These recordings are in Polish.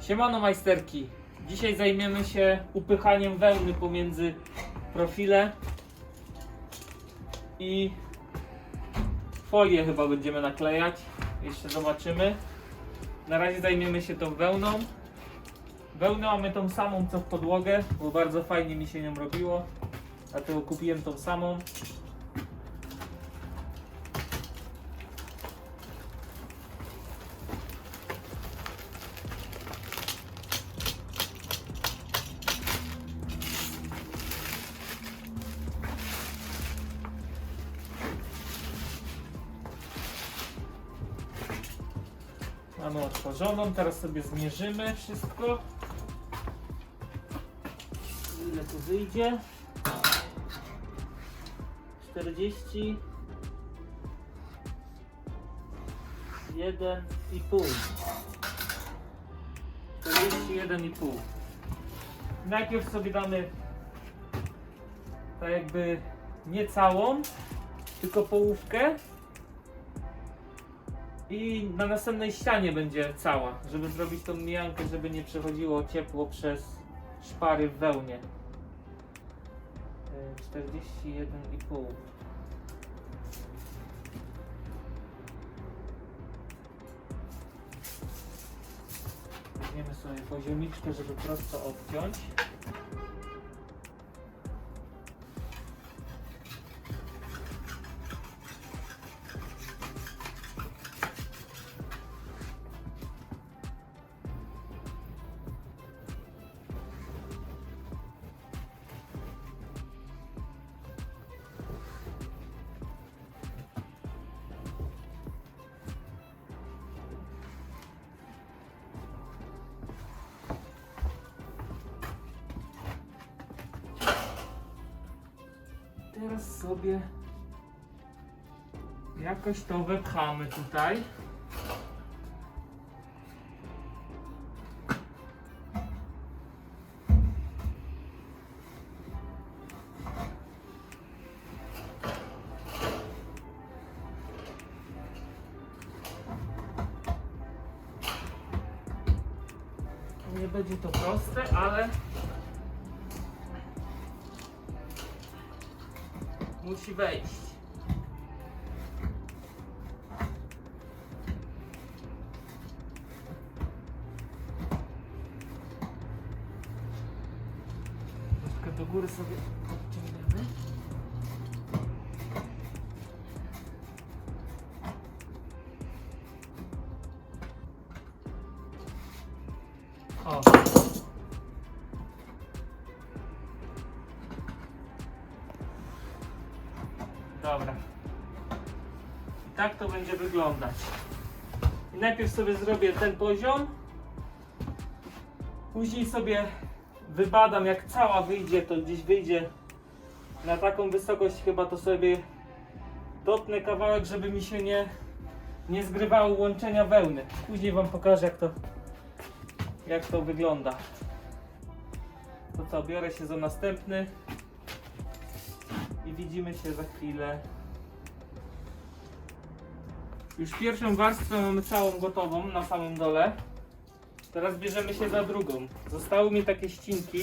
Siemano majsterki. Dzisiaj zajmiemy się upychaniem wełny pomiędzy profile i folię chyba będziemy naklejać. Jeszcze zobaczymy. Na razie zajmiemy się tą wełną. Wełnę mamy tą samą co w podłogę, bo bardzo fajnie mi się nią robiło. Dlatego kupiłem tą samą. Mamy otworzoną, teraz sobie zmierzymy wszystko. Ile tu wyjdzie? 40 jeden i pół. 41 i pół. Najpierw sobie damy tak jakby nie całą, tylko połówkę i na następnej ścianie będzie cała, żeby zrobić tą mijankę, żeby nie przechodziło ciepło przez szpary w wełnie. Y, 41,5 Weźmiemy sobie poziomniczkę, żeby prosto odciąć. Jakoś to wepchamy tutaj. To będzie wyglądać. I najpierw sobie zrobię ten poziom. Później sobie wybadam jak cała wyjdzie, to gdzieś wyjdzie na taką wysokość chyba to sobie dotnę kawałek, żeby mi się nie, nie zgrywały łączenia wełny. Później wam pokażę jak to jak to wygląda. To co, biorę się za następny i widzimy się za chwilę. Już pierwszą warstwę mamy całą gotową na samym dole. Teraz bierzemy się za drugą. Zostały mi takie ścinki.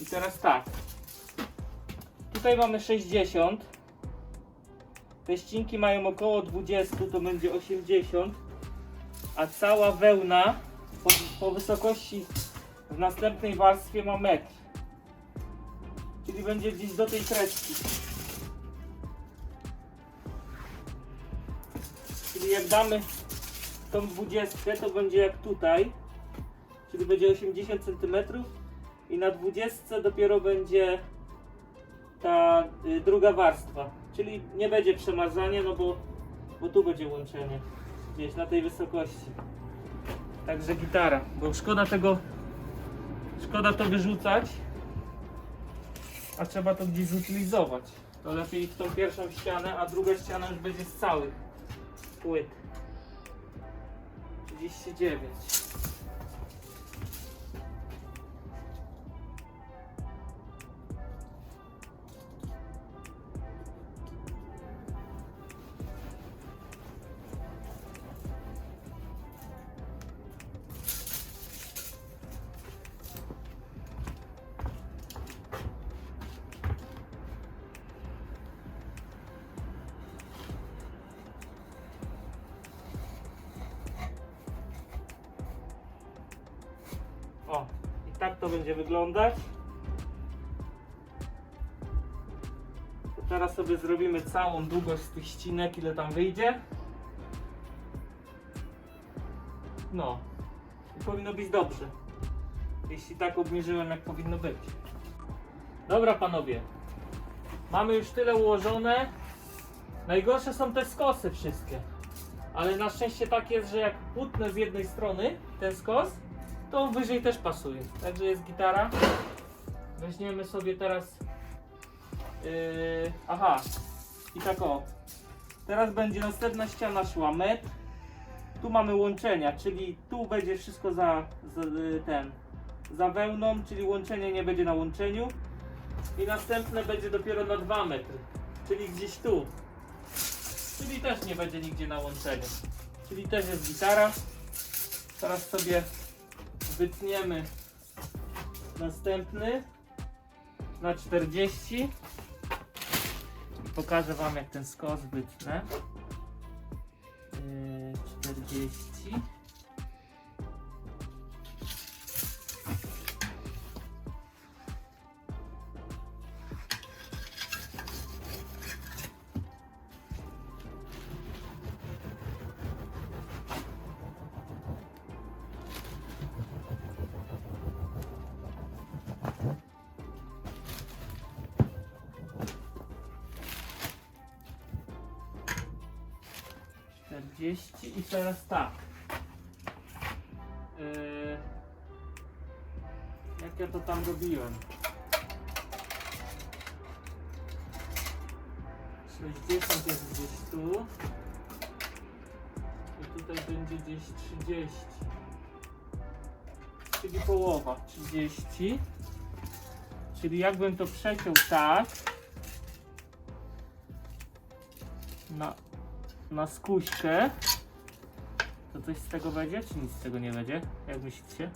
I teraz tak. Tutaj mamy 60. Te ścinki mają około 20, to będzie 80. A cała wełna po, po wysokości w następnej warstwie ma metr. Czyli będzie gdzieś do tej kreski. Jak damy tą 20, to będzie jak tutaj. Czyli będzie 80 cm i na 20 dopiero będzie ta y, druga warstwa. Czyli nie będzie przemarzania, no bo, bo tu będzie łączenie. Gdzieś na tej wysokości. Także gitara, bo szkoda tego, szkoda to wyrzucać a trzeba to gdzieś zutylizować. To lepiej w tą pierwszą ścianę, a druga ściana już będzie z całych płyt. 39. To będzie wyglądać. To teraz sobie zrobimy całą długość tych ścinek, ile tam wyjdzie. No. I powinno być dobrze. Jeśli tak obmierzyłem, jak powinno być. Dobra, panowie. Mamy już tyle ułożone. Najgorsze są te skosy wszystkie. Ale na szczęście tak jest, że jak utnę z jednej strony ten skos, to wyżej też pasuje. Także jest gitara. Weźmiemy sobie teraz. Yy, aha. I tak o. Teraz będzie następna ściana szła metr. Tu mamy łączenia, czyli tu będzie wszystko za, za y, ten za wełną, czyli łączenie nie będzie na łączeniu. I następne będzie dopiero na 2 metry, czyli gdzieś tu. Czyli też nie będzie nigdzie na łączeniu. Czyli też jest gitara. Teraz sobie wytniemy następny na 40. I pokażę Wam jak ten skos wytnę. Yy, 40. tak. Yy, jak ja to tam robiłem? 60 jest gdzieś tu. I tutaj będzie gdzieś 30. Czyli połowa 30. Czyli jakbym to przeciął tak na, na skuśkę, coś z tego będzie, czy nic z tego nie będzie? Jak myślicie?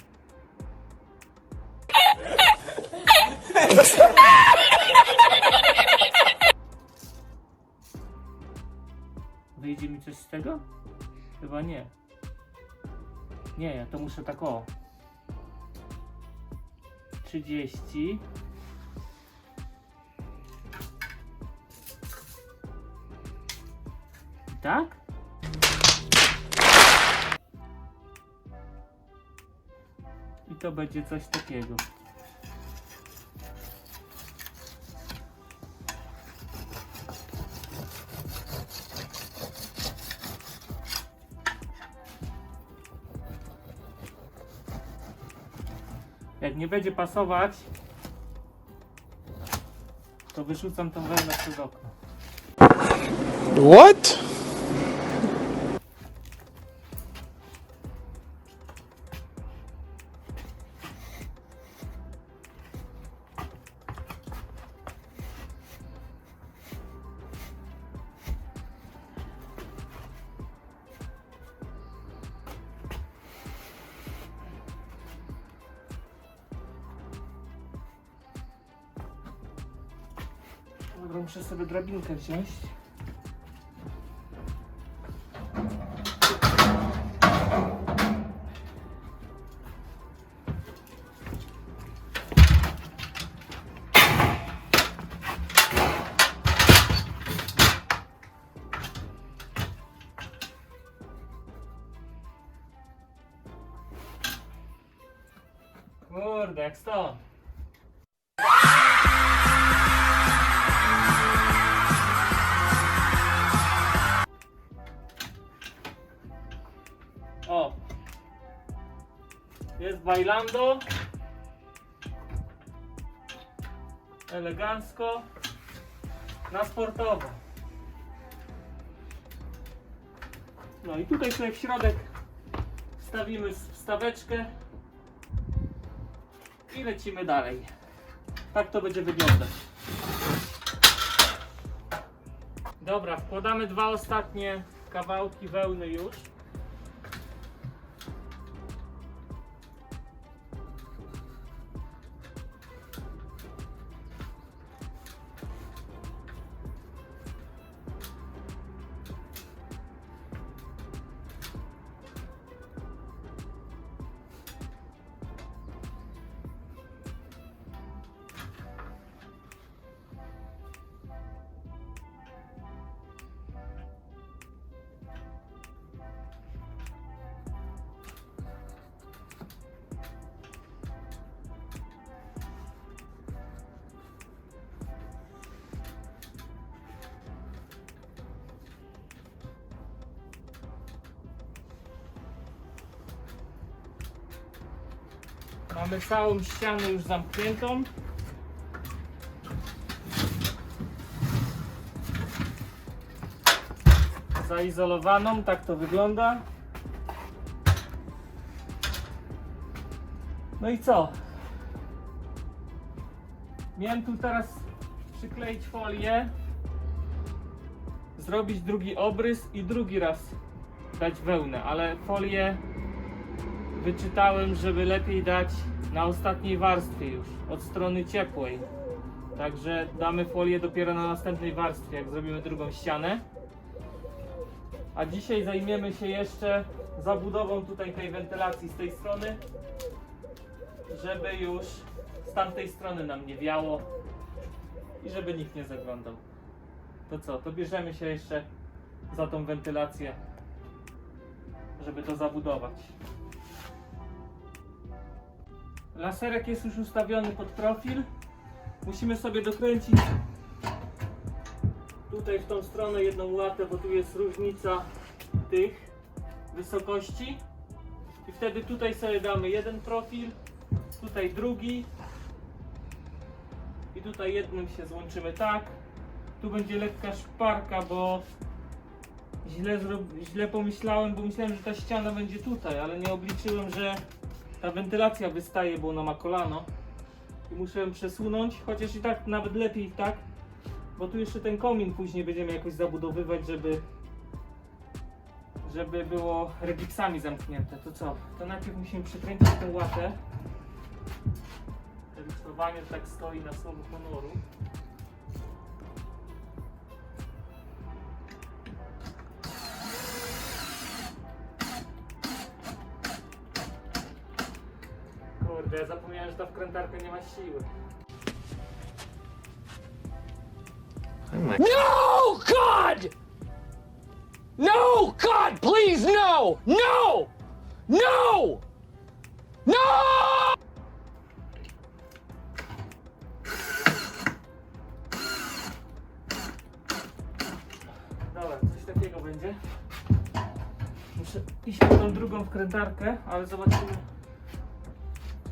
Wyjdzie mi coś z tego? Chyba nie. Nie, ja to muszę tak o. 30. Tak? To będzie coś takiego. Jak nie będzie pasować, to wyrzucam tą wełnę przez okno. What? Dobra, muszę sobie drabinkę wziąć. Kurde, jak stąd. Bailando. Elegancko. Na sportowo. No i tutaj sobie w środek wstawimy wstaweczkę i lecimy dalej. Tak to będzie wyglądać. Dobra, wkładamy dwa ostatnie kawałki wełny już. Mamy całą ścianę już zamkniętą. Zaizolowaną, tak to wygląda. No i co? Miałem tu teraz przykleić folię, zrobić drugi obrys i drugi raz dać wełnę, ale folię wyczytałem, żeby lepiej dać na ostatniej warstwie już, od strony ciepłej. Także damy folię dopiero na następnej warstwie, jak zrobimy drugą ścianę. A dzisiaj zajmiemy się jeszcze zabudową tutaj tej wentylacji z tej strony, żeby już z tamtej strony nam nie wiało i żeby nikt nie zaglądał. To co, to bierzemy się jeszcze za tą wentylację, żeby to zabudować. Laserek jest już ustawiony pod profil. Musimy sobie dokręcić tutaj w tą stronę jedną łatę, bo tu jest różnica tych wysokości. I wtedy tutaj sobie damy jeden profil, tutaj drugi. I tutaj jednym się złączymy tak. Tu będzie lekka szparka, bo źle, źle pomyślałem, bo myślałem, że ta ściana będzie tutaj, ale nie obliczyłem, że ta wentylacja wystaje, bo ona ma kolano. I muszę przesunąć, chociaż i tak nawet lepiej tak, bo tu jeszcze ten komin później będziemy jakoś zabudowywać, żeby żeby było regiksami zamknięte. To co? To najpierw musimy przykręcić tę łatę. Registrowanie tak stoi na słowo honoru. Kurde, ja zapomniałem, że ta wkrętarka nie ma siły. No, God! No, God, please, no! No! No! No! Dobra, coś takiego będzie. Muszę iść po tą drugą wkrętarkę, ale zobaczymy,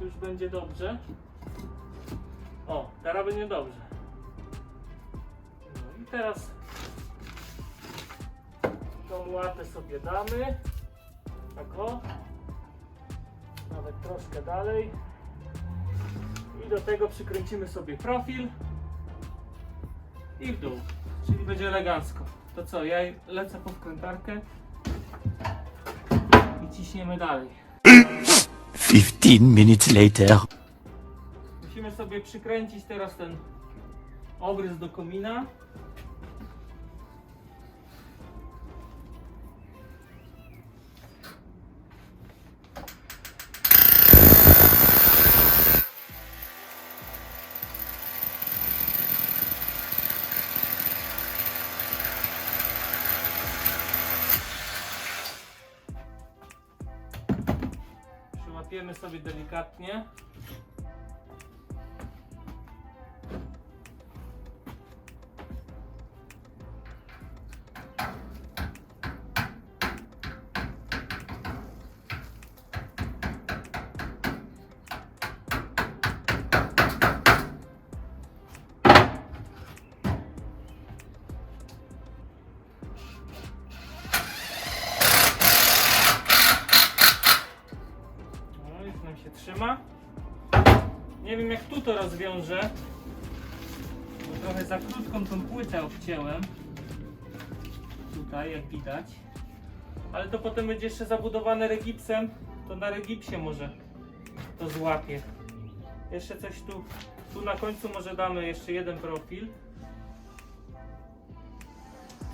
już będzie dobrze. O, teraz będzie dobrze. No i teraz tą łatę sobie damy. Tak o. Nawet troszkę dalej. I do tego przykręcimy sobie profil. I w dół. Czyli będzie elegancko. To co, ja lecę po wkrętarkę i ciśniemy dalej. 15 minutes later. Musimy sobie przykręcić teraz ten obrys do komina. Przyłapiemy sobie delikatnie. To rozwiążę. Bo trochę za krótką tą płytę obcięłem. Tutaj jak widać. Ale to potem będzie jeszcze zabudowane regipsem. To na regipsie może to złapie. Jeszcze coś tu. Tu na końcu może damy jeszcze jeden profil.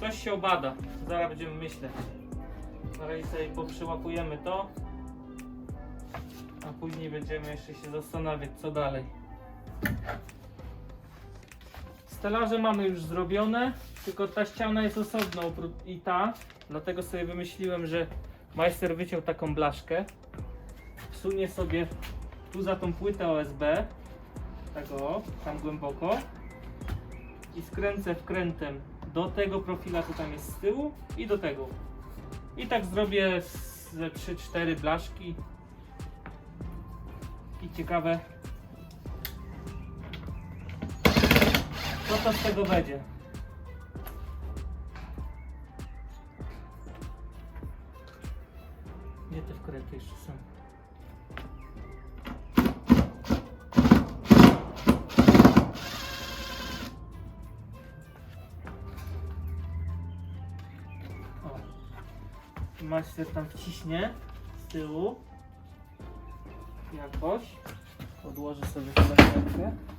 Coś się obada. Zaraz będziemy myśleć. Na razie sobie poprzyłapujemy to. A później będziemy jeszcze się zastanawiać, co dalej. Stelaże mamy już zrobione, tylko ta ściana jest osobna i ta. Dlatego sobie wymyśliłem, że majster wyciął taką blaszkę. Wsunie sobie tu za tą płytę OSB, tak tam głęboko. I skręcę wkrętem do tego profila, co tam jest z tyłu i do tego. I tak zrobię ze 3-4 blaszki I ciekawe, co to z tego będzie. Gdzie te wkręty jeszcze są? O. Master tam wciśnie z tyłu. Jakoś. Odłożę sobie kolejkę.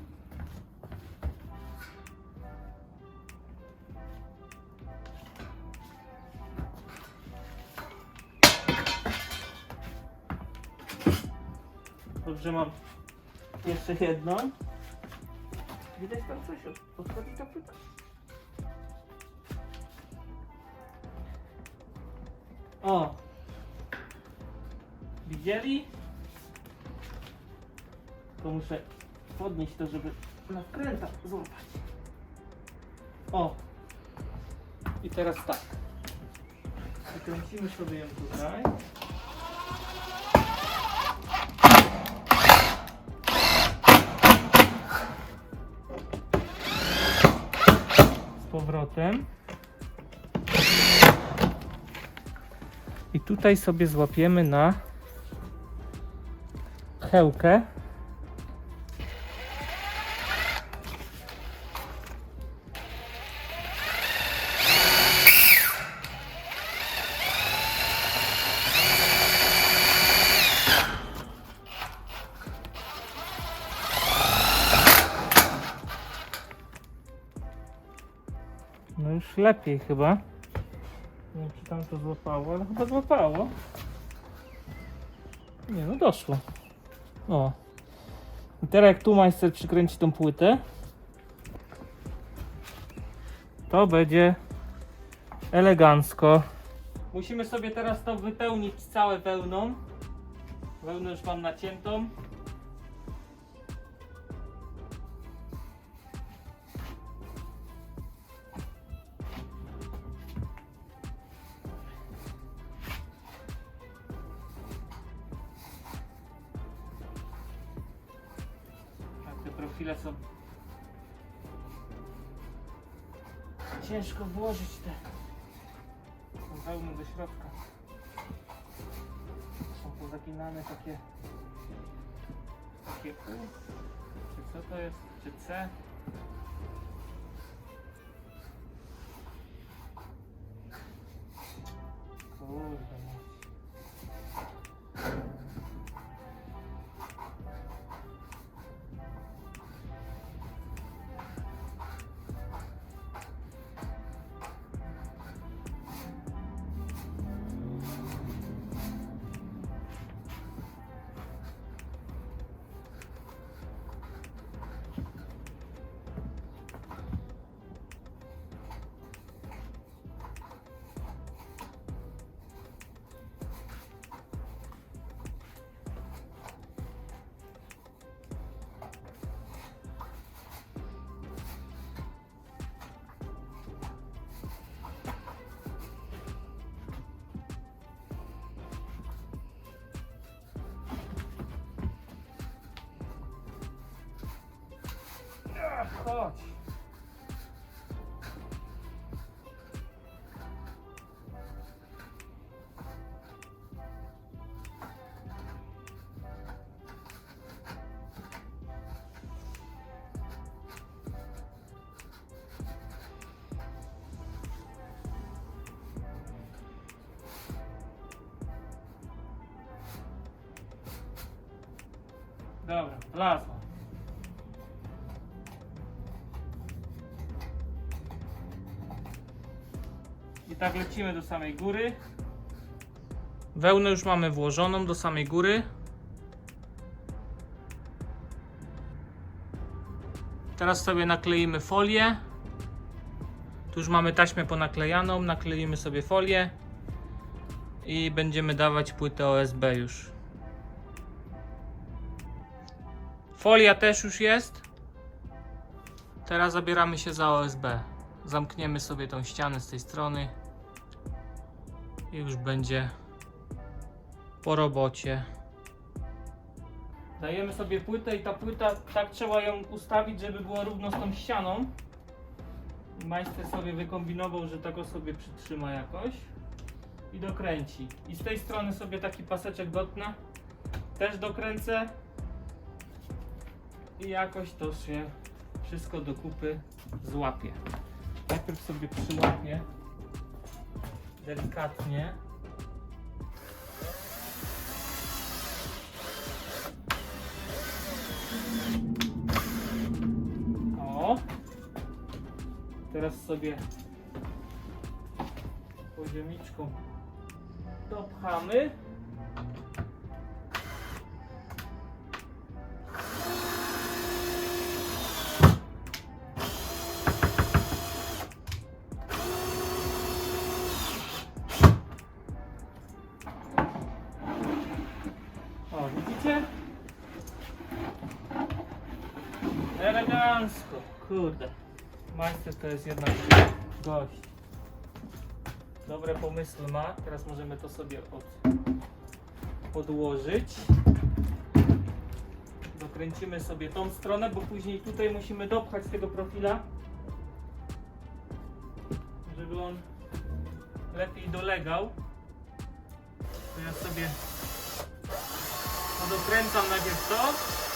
Dobrze, mam jeszcze jedną. Widać tam coś? Odchodzi ta płyta? O! Widzieli? Tylko muszę podnieść to, żeby na wkręta złapać. O! I teraz tak. Wykręcimy sobie ją tutaj. Powrotem. I tutaj sobie złapiemy na chełkę. Lepiej chyba. Nie wiem czy tam to złapało, ale chyba złapało. Nie no doszło. O. I teraz jak tu majster przykręci tą płytę, to będzie elegancko. Musimy sobie teraz to wypełnić całe wełną. Wełnę już mam naciętą. Takie U. Czy co to jest? Czy C? Kurde. Dobra, wlazło. I tak lecimy do samej góry. Wełnę już mamy włożoną do samej góry. Teraz sobie nakleimy folię. Tu już mamy taśmę ponaklejaną, nakleimy sobie folię i będziemy dawać płytę OSB już. Folia też już jest. Teraz zabieramy się za OSB. Zamkniemy sobie tą ścianę z tej strony i już będzie po robocie. Dajemy sobie płytę i ta płyta, tak trzeba ją ustawić, żeby była równo z tą ścianą. Majster sobie wykombinował, że tak sobie przytrzyma jakoś i dokręci. I z tej strony sobie taki paseczek dotnę, też dokręcę i jakoś to się wszystko do kupy złapie. Najpierw sobie przyłapię delikatnie. O! Teraz sobie poziomniczką dopchamy. To jest jednak gość. Dobre pomysły ma. Teraz możemy to sobie od, podłożyć. Dokręcimy sobie tą stronę, bo później tutaj musimy dopchać tego profila, żeby on lepiej dolegał. To ja sobie dokręcam najpierw to.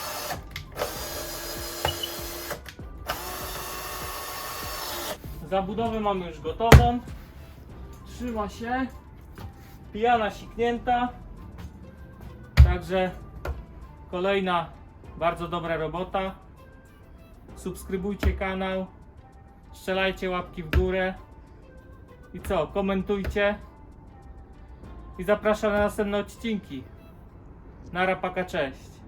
Zabudowę mamy już gotową. Trzyma się. Pijana siknięta. Także kolejna bardzo dobra robota. Subskrybujcie kanał. Strzelajcie łapki w górę. I co? Komentujcie. I zapraszam na następne odcinki. Nara paka, cześć.